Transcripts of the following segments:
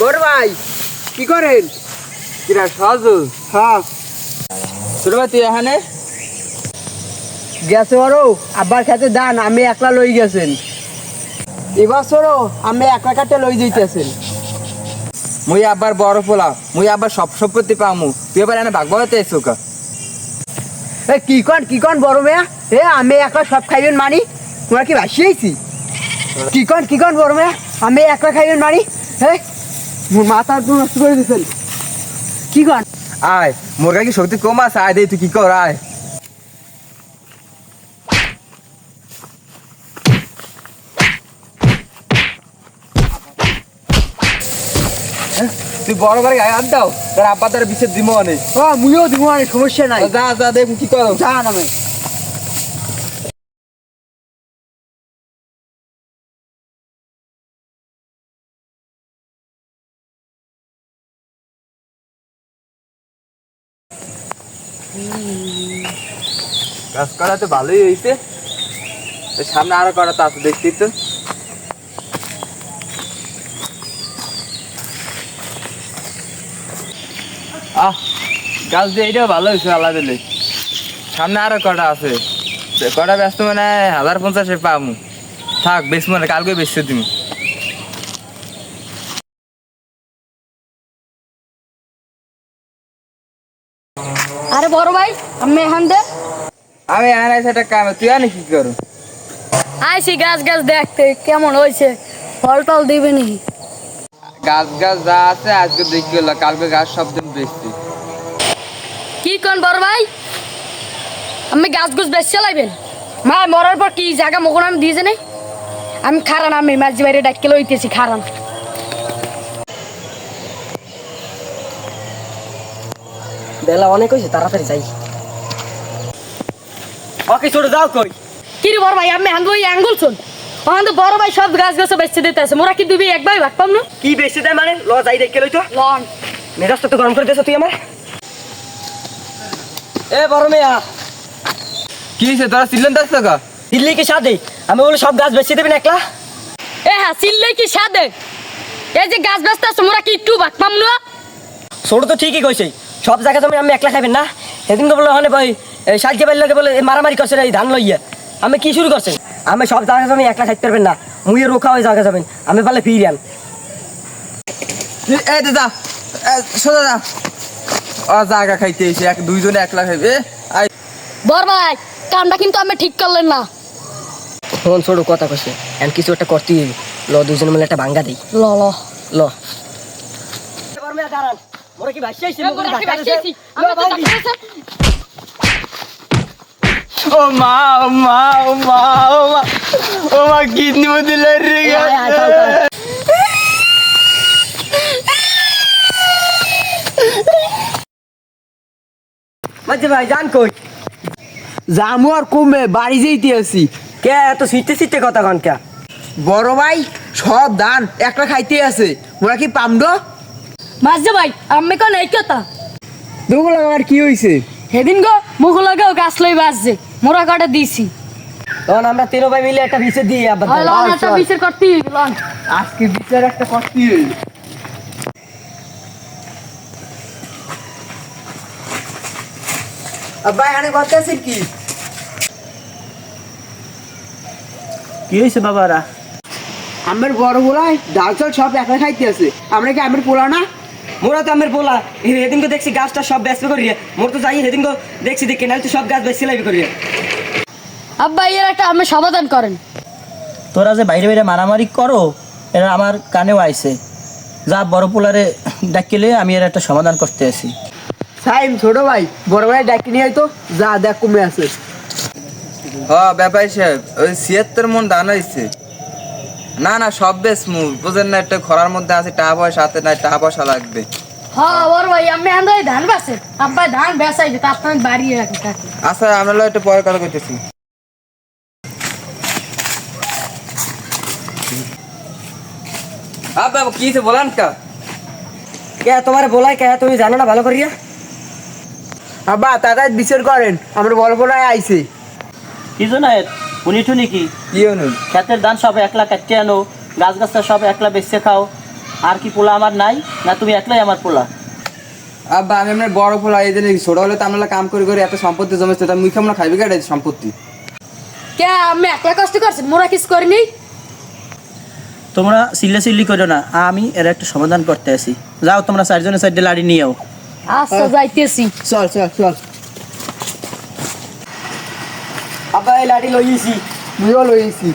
বড় ভাই কি করেন? কিরা সজু? হ্যাঁ। ছোট ভাই তুই এখানে? গেছে বড় আব্বার খেতে দান আমি একলা লই গেছেন। এবার সরো আমি একলা কাটে লই যাইতেছেন। মুই আবার বড় পোলা মুই আবার সব সম্পত্তি পামু। তুই এবার এনে ভাগ বহাতে এসো কা? এ কি কন কি কন বড় মেয়া? এ আমি একলা সব খাইবেন মানি? তোমরা কি ভাসিয়েছি কি কন কি কন বড় মেয়া? আমি একলা খাইবেন মানি? হে মোর মাথা তো নষ্ট করে দিয়েছেন কি কন? আয় মোর কাছে শক্তি কম আছে আয় দে তুই কি কর আয়। তুই বড় করে গায়ে হাত দাও তোর আব্বা তার বিশেষ দিব অনেক মুইও দিব মানে সমস্যা নাই। যা যা দেখ কি করো। জান আমি কাজ করা তো ভালোই হয়েছে সামনে আরও করা তো আছে দেখছি তো। আহ, গাছ দিয়ে এটাও ভালো হয়েছে আল্লাহ দিলে। সামনে আরও কটা আছে। কটা ব্যস্ত মানে হাজার পঞ্চাশে পামু থাক, বেশ মানে কালকে বেচতে তুমি আরে বড় ভাই আমি এখান দে আমি কাম তুই আনি কি করো? আইসি গাছ গাছ দেখতে কেমন হয়েছে? ফল টল দিবে নি গাছ গাছ যা আছে আজকে দেখি হলো কালকে গাছ সব দিন বেচছি। কি কোন বড় ভাই? আমি গাছ গুছ বেশ চালাইবেন? মা মরার পর কি জায়গা মকন আমি দিয়েছে নেই আমি খারান আমি মাঝি বাইরে ডাক্কে লইতেছি খারান। বেলা অনেক হয়েছে তাড়াতাড়ি যাই। ওকে ছোট যাও কই? কি রে বড় ভাই আমি হাঙ্গু ওই আঙ্গুল শুন ওখান তো বড় ভাই সব গাছ গাছ বেচতে দিতে আছে মোরা কি দুবি এক ভাগ পাম না? কি বেশি দেয় মানে? ল যাই দেখে লই তো। লন। মেজাজটা তো গরম করে দিয়েছ তুই আমার। এ বড় মেয়া। কি হয়েছে? তোরা সিলেন দেখছ কা দিল্লি কি সাদে? আমি বলে সব গাছ দেবেন একলা? এ হ্যাঁ কি সাদে? এই যে গাছ বেচতে আছে মোরা কি একটু ভাগ পাম না? ছোট তো ঠিকই কইছে। সব জায়গা তুমি আমি একলা খাইবেন না? সেদিন তো বলে ওখানে ভাই বাইর লোকে বলে এই মারামারি করছে এই ধান লইয়া। আমি কি শুরু করছেন আমি সব জায়গা তুমি একলা খাইতে পারবেন না। মুই রোখা হয়ে জায়গা যাবেন। আমি পারলে ফিরে আন। দে এ, সোজা যা। ও জায়গা খাইতে এসে এক দুইজনে একলা খাইবে। আই। বড় ভাই কামটা কিন্তু আমি ঠিক করলেন না। ফোন ছোট কথা কইছে। এমন কিছু একটা করতে হইবে। ল দুজন মিলে একটা ভাঙ্গা দেই। ল ল। ল। মোরা কি ভাসিয়েছি ও মা ও মা ও মা ও মা। ও মা কিডনি মধ্যে লড়ে গেছে মাঝে ভাই জান কই? জামু আর কমে বাড়ি যাইতে আছি কে এত সিটে সিটে কথা কন কে? বড় ভাই সব ধান একটা খাইতে আছে। মোরা কি পামড? মাঝে ভাই আমি কোন এই কথা। কি হইছে? সেদিন গো মুখ লাগাও গাছ লই বাজছে মোরা কাটা দিছি। তখন আমরা তিনো ভাই মিলে একটা দিই আবার লন একটা বিচার করতে লন। আজকে বিচার একটা করতে আব্বা এখানে করতে আছেন কি? কি হয়েছে বাবারা? আমার বড় বলাই ডাল চাল সব একা খাইতে আছে। আমরা কি আমার পোলা না? মোরা তো আমের পোলা। সেদিন দেখছি গাছটা সব ব্যস্ত করিয়া। মোর তো যাই সেদিন দেখছি দেখে নাহলে তো সব গাছ বেশি লাইবি করিয়া। আব্বা এর একটা আমি সমাধান করেন। তোরা যে বাইরে বাইরে মারামারি করো এরা আমার কানেও আইছে। যা বড় পোলারে ডাকিলে আমি এর একটা সমাধান করতে আসি সাইম ছোট ভাই বড় ভাই ডাকি নিয়ে তো যা দেখ কমে আছে। হ ব্যাপারী সাহেব ওই ছিয়াত্তর মন ধান হয়েছে না না সব বেশ মু বুঝেন না একটা খরার মধ্যে আছে টাকা পয়সা হাতে নাই টাকা পয়সা লাগবে। হ্যাঁ ভাই আমি ধান আব্বা ধান আচ্ছা আমরা লয় একটু পরে কথা করতেছি আব্বা কি বলান কা। কে তোমার বলাই কে তুমি জানো না ভালো করিয়া? আব্বা তাড়াতাড়ি বিচার করেন আমার বড় বড়াই আইছে। কি জন্য উনি টুনি কি? ক্ষেতের ধান সব একলা কাটতে আনো গাছ গাছটা সব একলা বেচে খাও। আর কি পোলা আমার নাই না তুমি একলাই আমার পোলা? আব্বা আমি আপনার বড় পোলা এই জন্য ছোট হলে তো আমরা কাম করে করে এত সম্পত্তি জমেছে তা মুই কেমন খাইবি কেটে সম্পত্তি? কে আমি একলা কষ্ট করছি মোরা কিছু করিনি? তোমরা চিল্লা চিল্লি করো না আমি এর একটা সমাধান করতে আসি যাও তোমরা চারজনের সাইডে লাড়ি নিয়েও আচ্ছা যাইতেছি। চল চল চল। আব্বা এই লাঠি লইয়েছি মুইও লইছি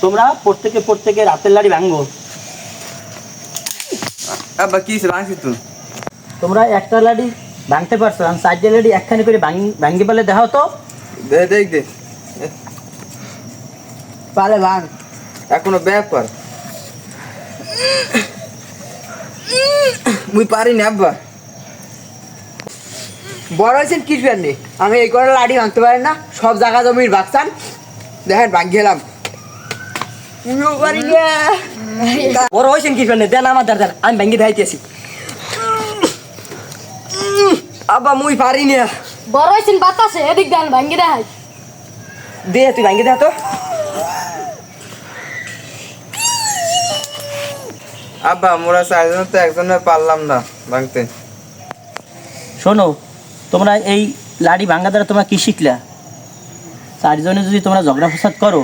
তোমরা প্রত্যেকে প্রত্যেকে রাতের লাড়ি ভাঙবো আব্বা কি ভাঙছি তুই তোমরা একটা লাড়ি ভাঙতে পারছ আমি চারটে লাড়ি একখানি করে ভাঙি- বলে দেখাও তো। দে দেখ দে। পালে ভাঙ। এখনও ব্যাপার। মুই পারি না আব্বা। বড় হয়েছেন কি নেই আমি এই করে লাঠি ভাঙতে পারি না সব জায়গা জমির বাগচান। দেখেন ভাঙি গেলাম বড় হয়েছেন কি ফেলে দেন আমার দাদা আমি ভেঙ্গে দেখাইতেছি। আব্বা মুই পারি না। বড় হয়েছেন বাতাসে এদিক দেন ভাঙ্গি দেখাই। দে তুই ভেঙ্গে দেখা তো। আব্বা মোরা চারজন তো একজনে পারলাম না ভাঙতে। শোনো তোমরা এই লাড়ি ভাঙা দ্বারা তোমরা কি শিখলা? চারজনে যদি তোমরা ঝগড়া ফসাদ করো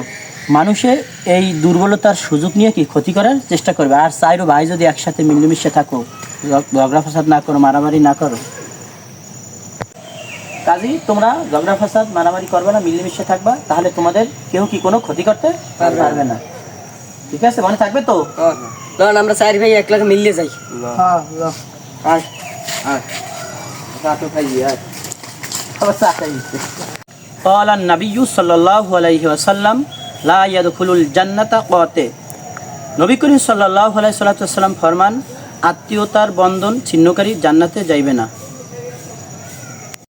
মানুষে এই দুর্বলতার সুযোগ নিয়ে কি ক্ষতি করার চেষ্টা করবে? আর চাইরো ভাই যদি একসাথে মিলেমিশে থাকো ঝগ- ঝগড়া ফসাদ না করো মারামারি না করো কাজী তোমরা ঝগড়া ফসাদ মারামারি করবে না মিলেমিশে থাকবা তাহলে তোমাদের কেউ কি কোনো ক্ষতি করতে পারবে না। ঠিক আছে মনে থাকবে তো? আমরা চার ভাই এক লাখ মিলিয়ে যাই। হ্যাঁ قال النبي صلى الله عليه وسلم لا يدخل الجنة قاطع নবী করিম সাল্লাল্লাহু আলাইহি সাল্লাম ফরমান আত্মীয়তার বন্ধন ছিন্নকারী জান্নাতে যাইবে না